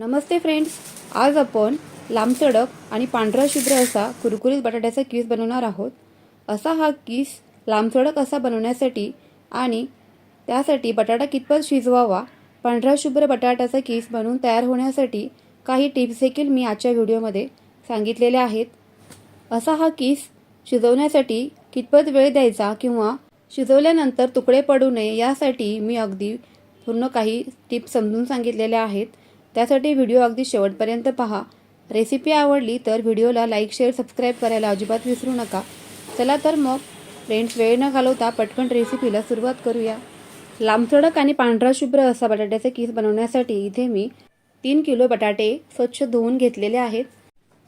नमस्ते friends आज आपण लांबचडक आणि पांढरा शुभ्र असा कुरकुरीत बटाट्याचा कीस बनवणार आहोत. असा हा कीस लांबचडक असा बनवण्यासाठी आणि त्यासाठी बटाटा कितपत शिजवावा पांढरा शुभ्र बटाट्याचा कीस बनवून तयार होण्यासाठी काही टिप्स देखील मी आजच्या व्हिडिओमध्ये सांगितलेल्या आहेत. असा हा कीस शिजवण्यासाठी कितपत वेळ द्यायचा किंवा शिजवल्यानंतर तुकडे पडू नये यासाठी मी अगदी पूर्ण काही टिप्स समजून सांगितलेल्या आहेत. त्यासाठी व्हिडिओ अगदी शेवटपर्यंत पहा. रेसिपी आवडली तर व्हिडिओला लाईक शेअर सबस्क्राईब करायला अजिबात विसरू नका. चला तर मग फ्रेंड्स वेळ न घालवता पटकन रेसिपीला सुरुवात करूया. लांबसडक आणि पांढरा शुभ्र असा बटाट्याचे किस बनवण्यासाठी इथे मी तीन किलो बटाटे स्वच्छ धुवून घेतलेले आहेत.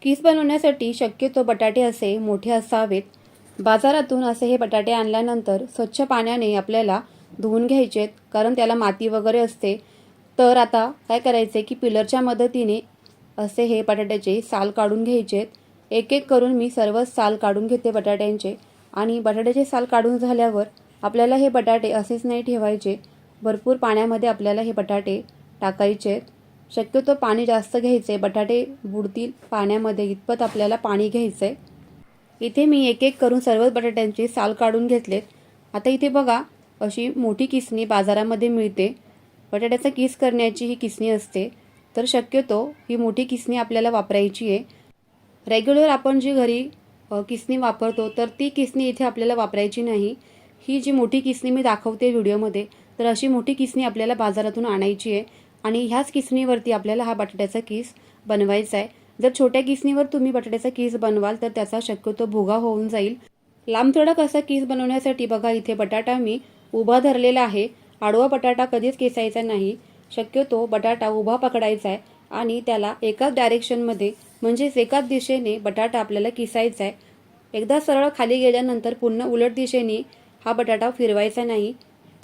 किस बनवण्यासाठी शक्यतो बटाटे असे मोठे असावेत. बाजारातून असे हे बटाटे आणल्यानंतर स्वच्छ पाण्याने आपल्याला धुवून घ्यायचेत कारण त्याला माती वगैरे असते. तर आता काय करायचं आहे की पिलरच्या मदतीने असे हे बटाट्याचे साल काढून घ्यायचेत एक एक करून मी सर्वच साल काढून घेते बटाट्यांचे. आणि बटाट्याचे साल काढून झाल्यावर आपल्याला हे बटाटे असेच नाही ठेवायचे. भरपूर पाण्यामध्ये आपल्याला हे बटाटे टाकायचे आहेत. शक्यतो पाणी जास्त घ्यायचे बटाटे बुडतील पाण्यामध्ये इतपत आपल्याला पाणी घ्यायचं आहे इथे मी एक एक करून सर्वच बटाट्यांचे साल काढून घेतलेत. आता इथे बघा अशी मोठी किसणी बाजारामध्ये मिळते. बटाट्याचा किस करण्याची ही किसणी असते तर शक्यतो ही मोठी किसणी आपल्याला वापरायची आहे. रेग्युलर आपण जी घरी किसणी वापरतो तर ती किसणी इथे आपल्याला वापरायची नाही. ही जी मोठी किसणी मी दाखवते व्हिडिओमध्ये तर अशी मोठी किसणी आपल्याला बाजारातून आणायची आहे आणि ह्याच किसणीवरती आपल्याला हा बटाट्याचा किस बनवायचा आहे. जर छोट्या किसणीवर तुम्ही बटाट्याचा किस बनवाल तर त्याचा शक्यतो भुगा होऊन जाईल. लांब थोडक असा किस बनवण्यासाठी बघा इथे बटाटा मी उभा धरलेला आहे. आडवा बटाटा कधीच केसायचा नाही. शक्यतो बटाटा उभा पकडायचा आहे आणि त्याला एकाच डायरेक्शनमध्ये म्हणजेच एकाच दिशेने बटाटा आपल्याला किसायचा आहे. एकदा सरळ खाली गेल्यानंतर पुन्हा उलट दिशेने हा बटाटा फिरवायचा नाही.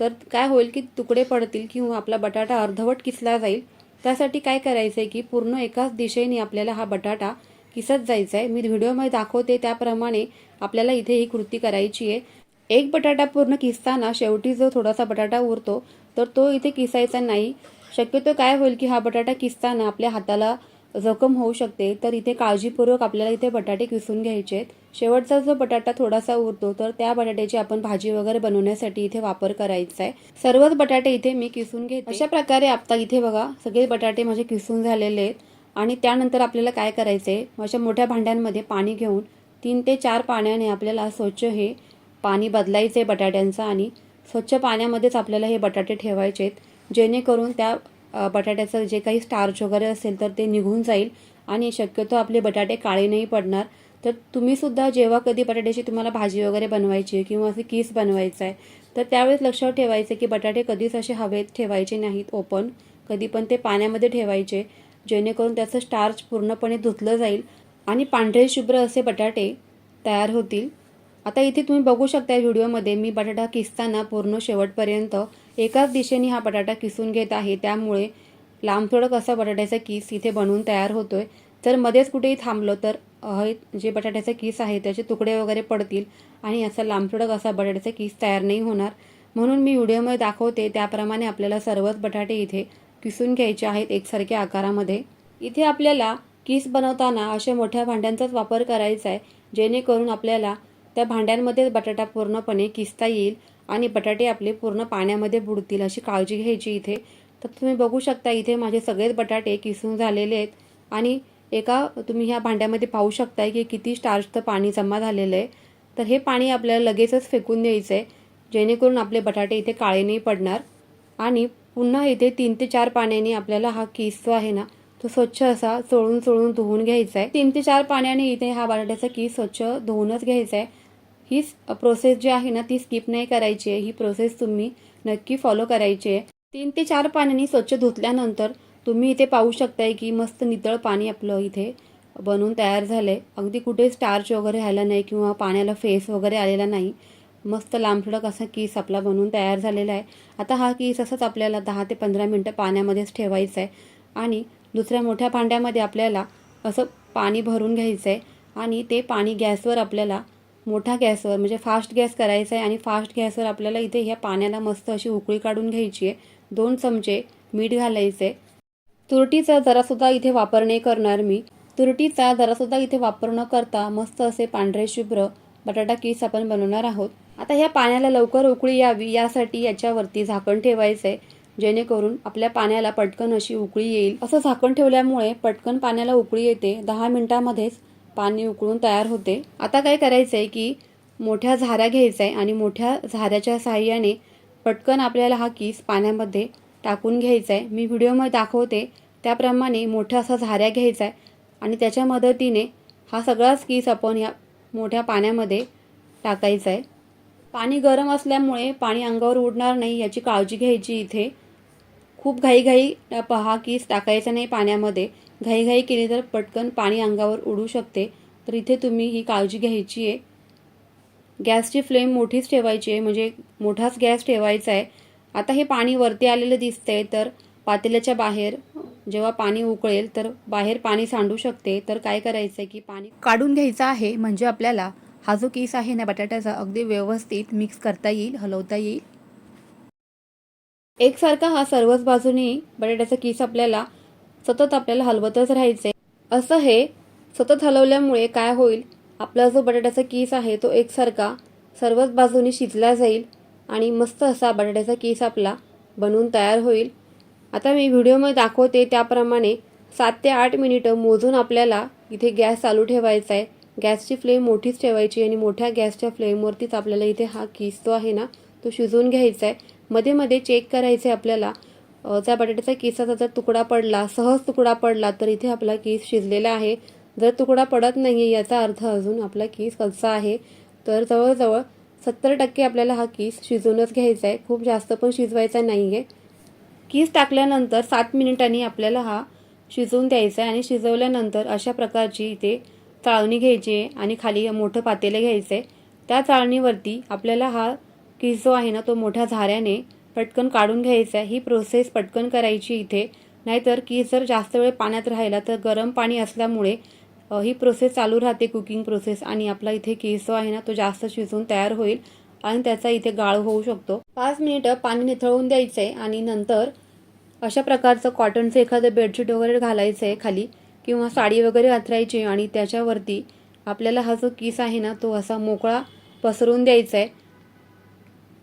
तर काय होईल की तुकडे पडतील किंवा आपला बटाटा अर्धवट किसला जाईल. त्यासाठी काय करायचं आहे की पूर्ण एकाच दिशेने आपल्याला हा बटाटा किसत जायचा आहे. मी व्हिडिओमध्ये दाखवते त्याप्रमाणे आपल्याला इथे ही कृती करायची आहे. एक बटाटा पूर्ण किसताना शेवटी जो थोडासा बटाटा उरतो तर तो इथे किसायचा नाही. शक्यतो काय होईल की हा बटाटा किसताना आपल्या हाताला जखम होऊ शकते तर इथे काळजीपूर्वक आपल्याला इथे बटाटे किसून घ्यायचे आहेत शेवटचा जो बटाटा थोडासा उरतो तर त्या बटाट्याची आपण भाजी वगैरे बनवण्यासाठी इथे वापर करायचा आहे. सर्वच बटाटे इथे मी किसून घेते. अशा प्रकारे आता इथे बघा सगळे बटाटे माझे किसून झालेले आहेत. आणि त्यानंतर आपल्याला काय करायचंय? अशा मोठ्या भांड्यांमध्ये पाणी घेऊन तीन ते चार पाण्याने आपल्याला स्वच्छ हे पाणी बदलायचे बटाट्यांचं आणि स्वच्छ पाण्यामध्येच आपल्याला हे बटाटे ठेवायचे आहेत जेणेकरून त्या बटाट्याचं जे काही स्टार्च वगैरे असेल तर ते निघून जाईल आणि शक्यतो आपले बटाटे काळे नाही पडणार. तर तुम्हीसुद्धा जेव्हा कधी बटाट्याची तुम्हाला भाजी वगैरे बनवायची आहे किंवा असे कीस बनवायचं आहे तर त्यावेळेस लक्षात ठेवायचं की बटाटे कधीच असे हवेत ठेवायचे नाहीत ओपन कधी पण ते पाण्यामध्ये ठेवायचे जेणेकरून त्याचं स्टार्च पूर्णपणे धुतलं जाईल आणि पांढरे शुभ्र असे बटाटे तयार होतील. आता इथे तुम्ही बघू शकता व्हिडिओमध्ये मी बटाटा किसताना पूर्ण शेवटपर्यंत एकाच दिशेने हा बटाटा किसून घेत आहे. त्यामुळे लांबथोडक असा बटाट्याचा किस इथे बनवून तयार होतोय. जर मध्येच कुठेही थांबलो तर हे जे बटाट्याचा किस आहे त्याचे तुकडे वगैरे पडतील आणि असा लांबथोडक असा बटाट्याचा किस तयार नाही होणार. म्हणून मी व्हिडिओमध्ये दाखवते त्याप्रमाणे आपल्याला सर्वच बटाटे इथे किसून घ्यायचे आहेत एकसारख्या आकारामध्ये. इथे आपल्याला किस बनवताना अशा मोठ्या भांड्यांचाच वापर करायचा आहे जेणेकरून आपल्याला त्या भांड्यांमध्येच बटाटा पूर्णपणे किसता येईल आणि बटाटे आपले पूर्ण पाण्यामध्ये बुडतील अशी काळजी घ्यायची इथे. तर तुम्ही बघू शकता इथे माझे सगळेच बटाटे किसून झालेले आहेत. आणि एका तुम्ही ह्या भांड्यामध्ये पाहू शकताय की किती स्टार्चचं पाणी जमा झालेलं आहे. तर हे पाणी आपल्याला लगेचच फेकून द्यायचं आहे जेणेकरून आपले बटाटे इथे काळे नाही पडणार. आणि पुन्हा इथे तीन ते चार पाण्याने आपल्याला हा किस जो आहे ना तो स्वच्छ असा चोळून चोळून धुवून घ्यायचा आहे तीन ते चार पाण्याने इथे हा बटाट्याचा किस स्वच्छ धुवूनच घ्यायचा आहे ही प्रोसेस जी आहे ना ती स्किप नाही करायची आहे. ही प्रोसेस तुम्ही नक्की फॉलो करायची आहे. तीन ते चार पाण्याने स्वच्छ धुतल्यानंतर तुम्ही इथे पाहू शकताय की मस्त नितळ पाणी आपलं इथे बनवून तयार झालंय. अगदी कुठे स्टार्च वगैरे आला नाही किंवा पाण्याला फेस वगैरे आलेला नाही. मस्त लांबडक असा किस आपला बनवून तयार झालेला आहे. आता हा किस असंच आपल्याला दहा ते पंधरा मिनटं पाण्यामध्येच ठेवायचा आहे. आणि दुसऱ्या मोठ्या भांड्यामध्ये आपल्याला असं पाणी भरून घ्यायचं आहे. आणि ते पाणी गॅसवर आपल्याला मोठा गॅसवर म्हणजे फास्ट गॅस करायचा आहे आणि फास्ट गॅसवर आपल्याला इथे ह्या पाण्याला मस्त अशी उकळी काढून घ्यायची आहे. दोन चमचे मीठ घालायचे तुरटीचा जरासुद्धा इथे वापर नाही करणार मी. तुरटीचा जरासुद्धा इथे वापर न करता मस्त असे पांढरे शुभ्र बटाटा किस आपण बनवणार आहोत. आता ह्या पाण्याला लवकर उकळी यावी यासाठी याच्यावरती झाकण ठेवायचं आहे जेणेकरून आपल्या पाण्याला पटकन अशी उकळी येईल. असं झाकण ठेवल्यामुळे पटकन पाण्याला उकळी येते. दहा मिनिटामध्येच पाणी उकळून तयार होते. आता काय करायचं आहे की मोठ्या झाऱ्या घ्यायचा आहे आणि मोठ्या झाऱ्याच्या साहाय्याने पटकन आपल्याला हा कीस पाण्यामध्ये टाकून घ्यायचा आहे मी व्हिडिओमध्ये दाखवते. त्याप्रमाणे मोठ्या असा झाऱ्या घ्यायचा आहे आणि त्याच्या मदतीने हा सगळाच कीस आपण या मोठ्या पाण्यामध्ये टाकायचा आहे पाणी गरम असल्यामुळे पाणी अंगावर उडणार नाही याची काळजी घ्यायची इथे. खूप घाईघाई पहा कीस टाकायचा नाही पाण्यामध्ये. घाईघाई केली तर पटकन पाणी अंगावर उडू शकते. तर इथे तुम्ही ही काळजी घ्यायची आहे. गॅसची फ्लेम मोठीच ठेवायची आहे म्हणजे मोठाच गॅस ठेवायचा आहे. आता हे पाणी वरती आलेलं दिसतंय तर पातेल्याच्या बाहेर जेव्हा पाणी उकळेल तर बाहेर पाणी सांडू शकते. तर काय करायचं आहे की पाणी काढून घ्यायचं आहे म्हणजे आपल्याला हा जो केस आहे ना बटाट्याचा अगदी व्यवस्थित मिक्स करता येईल हलवता येईल. एकसारखा हा सर्वच बाजूनी बटाट्याचा केस आपल्याला सतत आपल्याला हलवतच राहायचे असं हे सतत हलवल्यामुळे काय होईल? आपला जो बटाट्याचा केस आहे तो एकसारखा सर्वच बाजूनी शिजला जाईल आणि मस्त असा बटाट्याचा केस आपला बनवून तयार होईल. आता मी व्हिडिओमध्ये दाखवते त्याप्रमाणे सात ते आठ मिनिटं मोजून आपल्याला इथे गॅस चालू ठेवायचा आहे गॅसची फ्लेम मोठीच ठेवायची आणि मोठ्या गॅसच्या फ्लेमवरतीच आपल्याला इथे हा किस जो आहे ना तो शिजवून घ्यायचा आहे मध्ये मध्ये चेक करायचं आहे आपल्याला त्या बटाट्याचा किसाचा जर तुकडा पडला सहज तुकडा पडला तर इथे आपला किस शिजलेला आहे. जर तुकडा पडत नाही आहे याचा अर्थ अजून आपला किस कच्चा आहे. तर जवळजवळ सत्तर टक्के आपल्याला हा किस शिजवूनच घ्यायचा आहे. खूप जास्त पण शिजवायचा नाही आहे कीस टाकल्यानंतर सात मिनिटांनी आपल्याला हा शिजवून द्यायचा आहे आणि शिजवल्यानंतर अशा प्रकारची इथे चाळणी घ्यायची आहे आणि खाली मोठं पातेलं घ्यायचं आहे. त्या चाळणीवरती आपल्याला हा कीस जो आहे ना तो मोठ्या झाऱ्याने पटकन काढून घ्यायचा आहे. ही प्रोसेस पटकन करायची इथे. नाहीतर की जर जास्त वेळ पाण्यात राहिला तर गरम पाणी असल्यामुळे ही प्रोसेस चालू राहते कुकिंग प्रोसेस आणि आपला इथे केस जो आहे ना तो जास्त शिजून तयार होईल. आणि त्याचा इथे गाळ होऊ शकतो. पाच मिनिटं पाणी निथळवून द्यायचं आहे आणि नंतर अशा प्रकारचं कॉटनचं एखादं बेडशीट वगैरे घालायचं आहे खाली किंवा साडी वगैरे अथरायची. आणि त्याच्यावरती आपल्याला हा जो किस आहे ना तो असा मोकळा पसरून द्यायचा आहे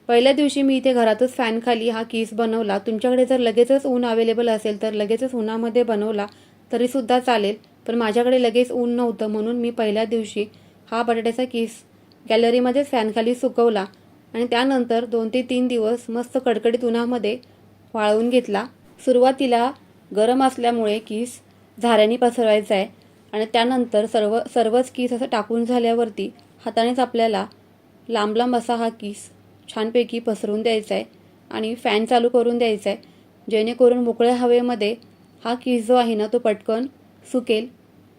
पहिल्या दिवशी मी इथे घरातच फॅनखाली हा केस बनवला. तुमच्याकडे जर लगेचच ऊन अवेलेबल असेल तर लगेचच उन्हामध्ये बनवला तरीसुद्धा चालेल. पण माझ्याकडे लगेच ऊन नव्हतं म्हणून मी पहिल्या दिवशी हा बटाट्याचा केस गॅलरीमध्येच फॅनखाली सुकवला आणि त्यानंतर दोन ते तीन दिवस मस्त कडकडीत उन्हामध्ये वाळवून घेतला. सुरुवातीला गरम असल्यामुळे किस झाऱ्याने पसरवायचा आहे आणि त्यानंतर सर्व सर्वच किस असं टाकून झाल्यावरती हातानेच आपल्याला लांब लांब असा हा किस छानपैकी पसरून द्यायचा आहे आणि फॅन चालू करून द्यायचा आहे जेणेकरून मोकळ्या हवेमध्ये हा किस जो आहे ना तो पटकन सुकेल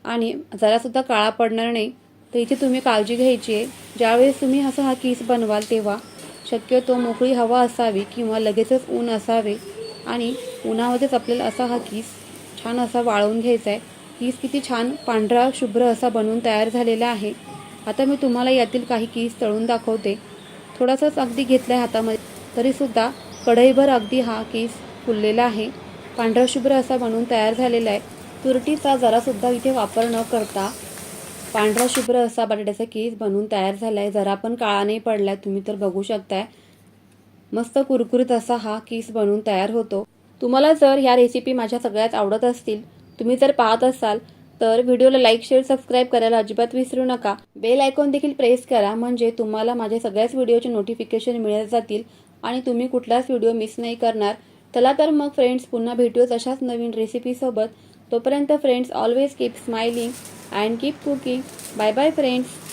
आणि जरासुद्धा काळा पडणार नाही. तर इथे तुम्ही काळजी घ्यायची आहे ज्यावेळेस तुम्ही असा हा किस बनवाल तेव्हा शक्यतो मोकळी हवा असावी किंवा लगेचच ऊन असावे आणि उन्हामध्येच आपल्याला असा हा किस छान असा वाळवून घ्यायचा आहे किस किती छान पांढरा शुभ्र असा बनवून तयार झालेला आहे. आता मी तुम्हाला यातील काही किस तळून दाखवते. थोडासाच अगदी घेतला आहे हातामध्ये तरीसुद्धा कढईभर अगदी हा केस फुललेला आहे. पांढरा शुभ्र असा बनून तयार झालेला आहे. तुरटीचा जरासुद्धा इथे वापर न करता पांढरा शुभ्र असा बटाट्याचा केस बनवून तयार झाला आहे जरा पण काळा नाही पडला तुम्ही तर बघू शकताय. मस्त कुरकुरीत असा हा केस बनवून तयार होतो. तुम्हाला जर ह्या रेसिपी माझ्या सगळ्यात आवडत असतील तुम्ही जर पाहत असाल तर व्हिडिओला लाईक शेअर सबस्क्राईब करायला अजिबात विसरू नका. बेल आयकॉन देखील प्रेस करा म्हणजे तुम्हाला माझ्या सगळ्याच व्हिडिओचे नोटिफिकेशन मिळत जातील आणि तुम्ही कुठलाच व्हिडिओ मिस नाही करणार. चला तर मग फ्रेंड्स पुन्हा भेटूच अशाच नवीन रेसिपीसोबत तोपर्यंत friends always keep smiling and keep cooking bye bye friends